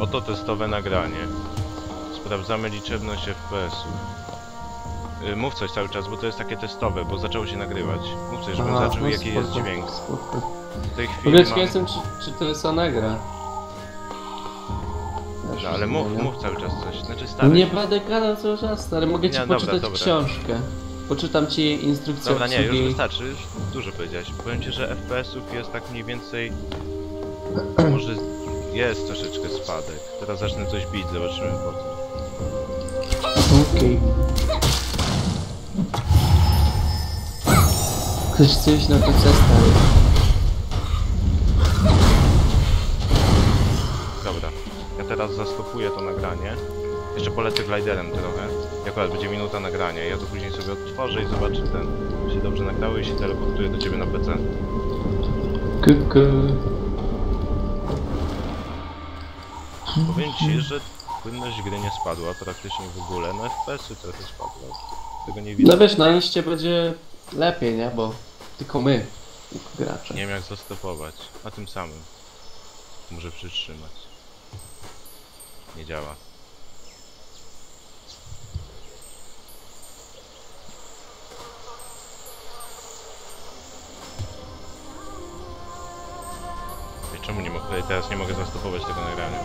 Oto testowe nagranie. Sprawdzamy liczebność FPS-u. Y, Mów coś cały czas, bo to jest takie testowe, bo zaczęło się nagrywać. Mów coś, żebym Aha, zaczął, no jaki jest dźwięk. spoko. W tej chwili ciekaw mam... jestem, czy, czy to jest No, ale mów, mów cały czas coś. Znaczy stary. Nie będę gadał cały czas, stary. Mogę ci Nie, dobra, poczytać dobra. książkę. Poczytam ci instrukcję Dobra, nie, już obsługi. wystarczy, już dużo powiedziałeś. Powiem ci, że FPS-ów jest tak mniej więcej... Może jest troszeczkę spadek. Teraz zacznę coś bić, zobaczymy potem. Okej. Chcesz coś na PC, stary? Dobra, ja teraz zastopuję to nagranie. Jeszcze polecę gliderem trochę. Jak akurat będzie minuta nagrania. Ja to później sobie odtworzę i zobaczę ten, czy się dobrze nagrało i się teleportuję do ciebie na PC. Kuku. Powiem ci, że płynność gry nie spadła praktycznie w ogóle. No FPS-y trochę spadły. Tego nie No widać. wiesz, na liście będzie lepiej, nie? Bo tylko my, gracze. Nie wiem jak zastopować. Na tym samym. Muszę przytrzymać. Nie działa. Czemu nie mogę? Teraz nie mogę zastopować tego nagrania.